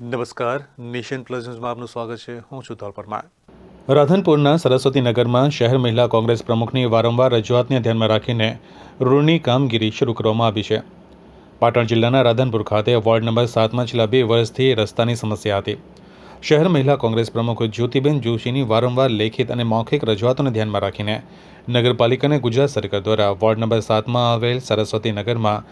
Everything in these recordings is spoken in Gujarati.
નમસ્કાર. નેશન પ્લસ ન્યૂઝમાં આપનું સ્વાગત છે. હું છું ધોલ પરમાર. રાધનપુરના સરસ્વતી નગરમાં શહેર મહિલા કોંગ્રેસ પ્રમુખની વારંવાર રજૂઆતને ધ્યાનમાં રાખીને ઋણની કામગીરી શરૂ કરવામાં આવી છે. પાટણ જિલ્લાના રાધનપુર ખાતે વોર્ડ નંબર સાતમાં છેલ્લા બે વર્ષથી રસ્તાની સમસ્યા હતી. શહેર મહિલા કોંગ્રેસ પ્રમુખ જ્યોતિબેન જોશીની વારંવાર લેખિત અને મૌખિક રજૂઆતોને ધ્યાનમાં રાખીને નગરપાલિકા અને ગુજરાત સરકાર દ્વારા વોર્ડ નંબર સાતમાં આવેલ સરસ્વતી નગરમાં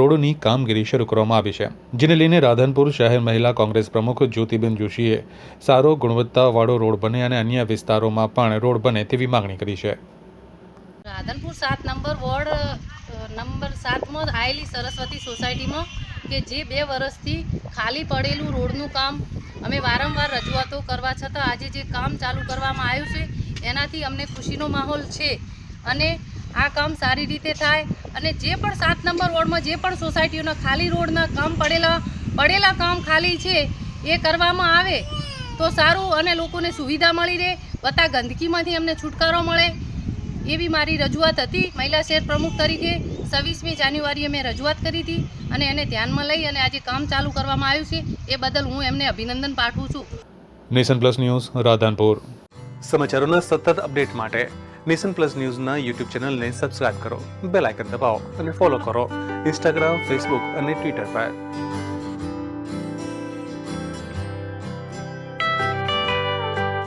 રોડની કામગીરી શરૂ કરવામાં આવી છે, જેને લઈને રાધનપુર શહેર મહિલા કોંગ્રેસ પ્રમુખ જ્યોતિબેન જોશીએ સારો ગુણવત્તાવાળો રોડ બને અને અન્ય વિસ્તારોમાં પણ રોડ બને તેવી માગણી કરી છે. રાધનપુર સાત નંબર વોર્ડ નંબર સાતમાં આવેલી સરસ્વતી સોસાયટીમાં કે જે બે વર્ષથી ખાલી પડેલું રોડનું કામ અમે વારંવાર રજૂઆતો કરવા છતાં આજે જે કામ ચાલુ કરવામાં આવ્યું છે, એનાથી અમને ખુશીનો માહોલ છે. અને આ કામ સારી રીતે થાય અને જે પણ સાત નંબર વોર્ડમાં જે પણ સોસાયટીઓના ખાલી રોડના કામ પડેલા પડેલા કામ ખાલી છે, એ કરવામાં આવે તો સારું અને લોકોને સુવિધા મળી રહે બધા ગંદકીમાંથી અમને છુટકારો મળે એવી મારી રજૂઆત હતી. મહિલા શહેર પ્રમુખ તરીકે છવ્વીસમી જાન્યુઆરીએ મેં રજૂઆત કરી હતી અને એને ધ્યાનમાં લઈ અને આજે કામ ચાલુ કરવામાં આવ્યું છે. એ બદલ હું એમને અભિનંદન પાઠવું છું. Nation plus news Radhanpur. સમાચારોના સતત અપડેટ માટે નેશન પ્લસ ન્યૂઝના યુટ્યુબ ચેનલને સબસ્ક્રાઇબ કરો બેલ આઇકન દબાવો અને ફોલો કરો. ઇન્સ્ટાગ્રામ ફેસબુક અને ટ્વિટર પર.